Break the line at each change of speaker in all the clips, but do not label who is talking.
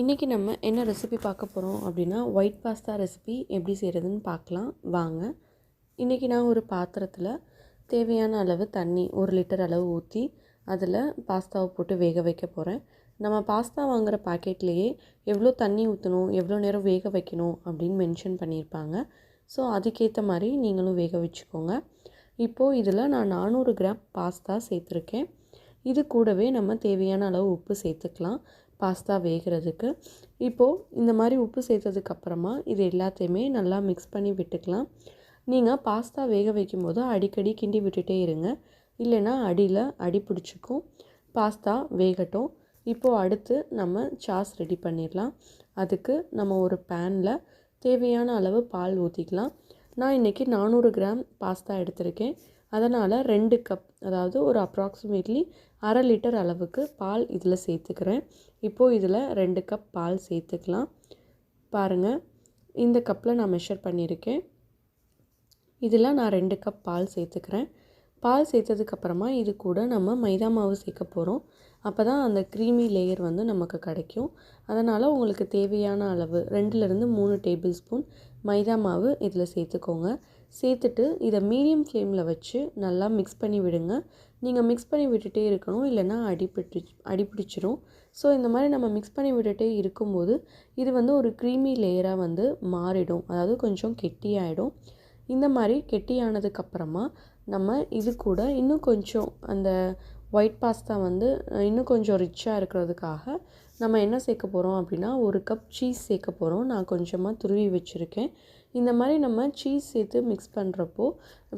இன்றைக்கி நம்ம என்ன ரெசிபி பார்க்க போகிறோம் அப்படின்னா ஒயிட் பாஸ்தா ரெசிபி எப்படி செய்கிறதுன்னு பார்க்கலாம். வாங்க. இன்றைக்கி நான் ஒரு பாத்திரத்தில் தேவையான அளவு தண்ணி ஒரு லிட்டர் அளவு ஊற்றி அதில் பாஸ்தாவை போட்டு வேக வைக்க போகிறேன் நம்ம பாஸ்தா வாங்குகிற பாக்கெட்லேயே எவ்வளோ தண்ணி ஊற்றணும் எவ்வளோ நேரம் வேக வைக்கணும் அப்படின்னு மென்ஷன் பண்ணியிருப்பாங்க. ஸோ அதுக்கேற்ற மாதிரி நீங்களும் வேக வச்சுக்கோங்க. இப்போது இதில் நான் நானூறு கிராம் பாஸ்தா சேர்த்துருக்கேன். இது கூடவே நம்ம தேவையான அளவு உப்பு சேர்த்துக்கலாம். பாஸ்தா வேகிறதுக்கு. இப்போது இந்த மாதிரி உப்பு சேர்த்ததுக்கப்புறமா இது எல்லாத்தையுமே நல்லா மிக்ஸ் பண்ணி விட்டுக்கலாம். நீங்கள் பாஸ்தா வேக வைக்கும்போது அடிக்கடி கிண்டி விட்டுட்டே இருங்க. இல்லைன்னா அடியில் அடி பிடிச்சிக்கும். பாஸ்தா வேகட்டும். இப்போது அடுத்து நம்ம சாஸ் ரெடி பண்ணிடலாம். அதுக்கு நம்ம ஒரு பேனில் தேவையான அளவு பால் ஊற்றிக்கலாம் நான் இன்றைக்கி நானூறு கிராம் பாஸ்தா எடுத்திருக்கேன். அதனால் ரெண்டு கப் அதாவது ஒரு அப்ராக்சிமேட்லி அரை லிட்டர் அளவுக்கு பால் இதில் சேர்த்துக்கிறேன். இப்போது இதில் ரெண்டு கப் பால் சேர்த்துக்கலாம். பாருங்கள் இந்த கப்பில் நான் மெஷர் பண்ணியிருக்கேன். இதில் நான் ரெண்டு கப் பால் சேர்த்துக்கிறேன். பால் சேர்த்ததுக்கப்புறமா இது கூட நம்ம மைதா மாவு சேர்க்க போகிறோம் அப்போ தான் அந்த க்ரீமி லேயர் வந்து நமக்கு கிடைக்கும். அதனால் உங்களுக்கு தேவையான அளவு ரெண்டுலேருந்து மூணு டேபிள் ஸ்பூன் மைதா மாவு இதில் சேர்த்துக்கோங்க. சேர்த்துட்டு இதை மீடியம் ஃப்ளேமில் வச்சு நல்லா மிக்ஸ் பண்ணி விடுங்க. நீங்கள் மிக்ஸ் பண்ணி விட்டுட்டே இருக்கணும் இல்லைன்னா அடிப்பிடி அடிப்பிடிச்சிரும் ஸோ இந்த மாதிரி நம்ம மிக்ஸ் பண்ணி விட்டுட்டே இருக்கும்போது இது வந்து ஒரு க்ரீமி லேயராக வந்து மாறிடும். அதாவது கொஞ்சம் கெட்டியாயிடும். இந்த மாதிரி கெட்டியானதுக்கப்புறமா நம்ம இது கூட இன்னும் கொஞ்சம் அந்த ஒயிட் பாஸ்தா வந்து இன்னும் கொஞ்சம் ரிச்சாக இருக்கிறதுக்காக நம்ம என்ன சேர்க்க போகிறோம் அப்படின்னா ஒரு கப் சீஸ் சேர்க்க போகிறோம் நான் கொஞ்சமாக துருவி வச்சுருக்கேன். இந்த மாதிரி நம்ம சீஸ் சேர்த்து மிக்ஸ் பண்ணுறப்போ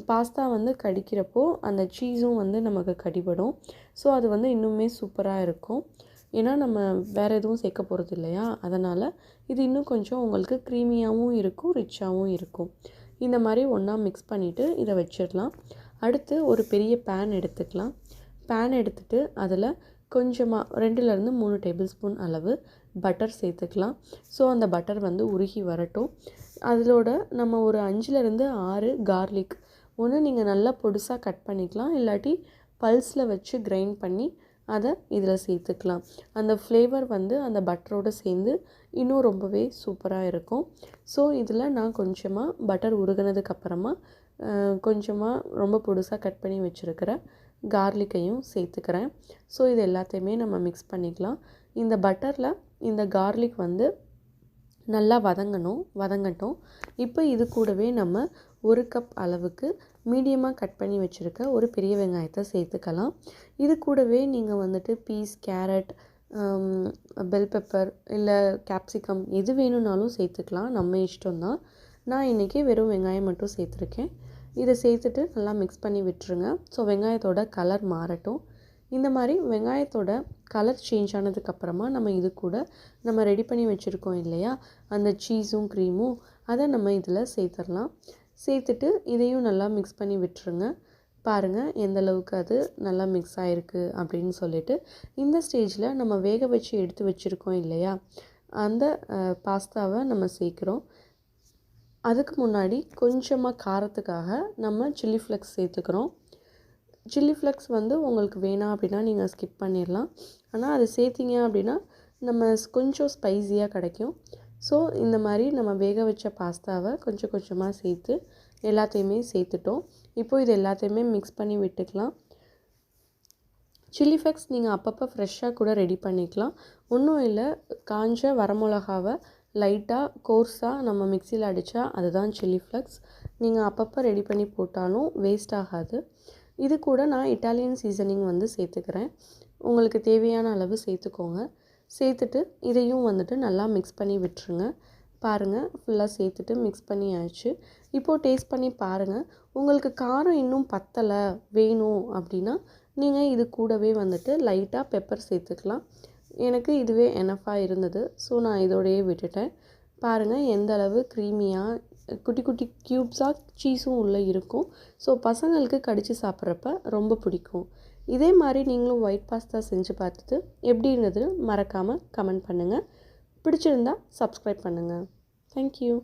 பாஸ்தா வந்து கடிக்கிறப்போ அந்த சீஸும் வந்து நமக்கு கடிபடும். ஸோ அது வந்து இன்னுமே சூப்பராக இருக்கும். ஏன்னா நம்ம வேறு எதுவும் சேர்க்க போகிறது இல்லையா? அதனால் இது இன்னும் கொஞ்சம் உங்களுக்கு க்ரீமியாகவும் இருக்கும் ரிச்சாகவும் இருக்கும். இந்த மாதிரி ஒன்றா மிக்ஸ் பண்ணிவிட்டு இதை வச்சிடலாம். அடுத்து ஒரு பெரிய பேன் எடுத்துக்கலாம். பேன் எடுத்துகிட்டு அதில் கொஞ்சமாக ரெண்டுலேருந்து மூணு டேபிள் ஸ்பூன் அளவு பட்டர் சேர்த்துக்கலாம். ஸோ அந்த பட்டர் வந்து உருகி வரட்டும். அதிலோட நம்ம ஒரு அஞ்சுலேருந்து ஆறு கார்லிக் ஒன்று நீங்கள் நல்லா பொடிசாக கட் பண்ணிக்கலாம். இல்லாட்டி பல்ஸில் வச்சு கிரைண்ட் பண்ணி அதை இதில் சேர்த்துக்கலாம். அந்த ஃப்ளேவர் வந்து அந்த பட்டரோடு சேர்ந்து இன்னும் ரொம்பவே சூப்பராக இருக்கும். ஸோ இதில் நான் கொஞ்சமாக பட்டர் உருகினதுக்கப்புறமா கொஞ்சமாக ரொம்ப பொடிசாக கட் பண்ணி வச்சுருக்கிற கார்லிக்கையும் சேர்த்துக்கிறேன். ஸோ இது எல்லாத்தையுமே நம்ம மிக்ஸ் பண்ணிக்கலாம். இந்த பட்டரில் இந்த கார்லிக் வந்து நல்லா வதங்கணும் வதங்கட்டும். இப்போ இது கூடவே நம்ம ஒரு கப் அளவுக்கு மீடியமாக கட் பண்ணி வச்சுருக்க ஒரு பெரிய வெங்காயத்தை சேர்த்துக்கலாம். இது கூடவே நீங்கள் வந்துட்டு பீஸ் கேரட் பெல் பெப்பர் இல்லை கேப்சிகம் எது வேணும்னாலும் சேர்த்துக்கலாம். நம்ம இஷ்டம்தான். நான் இன்றைக்கி வெறும் வெங்காயம் மட்டும் சேர்த்துருக்கேன். இதை சேர்த்துட்டு நல்லா மிக்ஸ் பண்ணி விட்டுருங்க. ஸோ வெங்காயத்தோட கலர் மாறட்டும். இந்த மாதிரி வெங்காயத்தோட கலர் சேஞ்ச் ஆனதுக்கப்புறமா நம்ம இது கூட நம்ம ரெடி பண்ணி வச்சுருக்கோம் இல்லையா? அந்த சீஸும் க்ரீமும் அதை நம்ம இதில் சேர்த்துடலாம். சேர்த்துட்டு இதையும் நல்லா மிக்ஸ் பண்ணி விட்டுருங்க. பாருங்கள் எந்த அளவுக்கு அது நல்லா மிக்ஸ் ஆகிருக்கு அப்படின்னு சொல்லிட்டு இந்த ஸ்டேஜில் நம்ம வேக வச்சு எடுத்து வச்சுருக்கோம் இல்லையா? அந்த பாஸ்தாவை நம்ம சேர்க்குறோம். அதுக்கு முன்னாடி கொஞ்சமாக காரத்துக்காக நம்ம சில்லி ஃப்ளெக்ஸ் சேர்த்துக்கிறோம். சில்லி ஃப்ளெக்ஸ் வந்து உங்களுக்கு வேணாம் அப்படின்னா நீங்கள் ஸ்கிப் பண்ணிடலாம் ஆனால் அது சேர்த்திங்க அப்படின்னா நம்ம கொஞ்சம் ஸ்பைஸியாக கிடைக்கும். ஸோ இந்த மாதிரி நம்ம வேக வச்ச பாஸ்தாவை கொஞ்சம் கொஞ்சமாக சேர்த்து எல்லாத்தையுமே சேர்த்துட்டோம். இப்போது இது எல்லாத்தையுமே மிக்ஸ் பண்ணி விட்டுக்கலாம். சில்லி ஃப்ளெக்ஸ் நீங்கள் அப்பப்போ ஃப்ரெஷ்ஷாக கூட ரெடி பண்ணிக்கலாம். ஒன்றும் இல்லை காஞ்ச வரமிளகாவை லைட்டாக கோர்ஸாக நம்ம மிக்சியில் அடித்தா அதுதான் சில்லி ஃப்ளக்ஸ். நீங்கள் அப்பப்போ ரெடி பண்ணி போட்டாலும் வேஸ்ட் ஆகாது. இது கூட நான் இட்டாலியன் சீசனிங் வந்து சேர்த்துக்கிறேன். உங்களுக்கு தேவையான அளவு சேர்த்துக்கோங்க. சேர்த்துட்டு இதையும் வந்துட்டு நல்லா மிக்ஸ் பண்ணி விட்டுருங்க. பாருங்கள் ஃபுல்லாக சேர்த்துட்டு மிக்ஸ் பண்ணி ஆச்சு இப்போது டேஸ்ட் பண்ணி பாருங்கள் உங்களுக்கு காரம் இன்னும் பத்தலை வேணும் அப்படின்னா நீங்கள் இது கூடவே வந்துட்டு லைட்டாக பெப்பர் சேர்த்துக்கலாம். எனக்கு இதுவே எனஃபாக இருந்தது. ஸோ நான் இதோடையே விட்டுட்டேன். பாருங்கள் எந்த அளவு க்ரீமியாக குட்டி குட்டி க்யூப்ஸாக சீஸும் உள்ளே இருக்கும். ஸோ பசங்களுக்கு கடித்து சாப்பிட்றப்ப ரொம்ப பிடிக்கும். இதே மாதிரி நீங்களும் ஒயிட் பாஸ்தா செஞ்சு பார்த்துட்டு எப்படி இருந்தது மறக்காமல் கமெண்ட் பண்ணுங்கள் பிடிச்சிருந்தா சப்ஸ்கிரைப் பண்ணுங்கள் தேங்க்யூ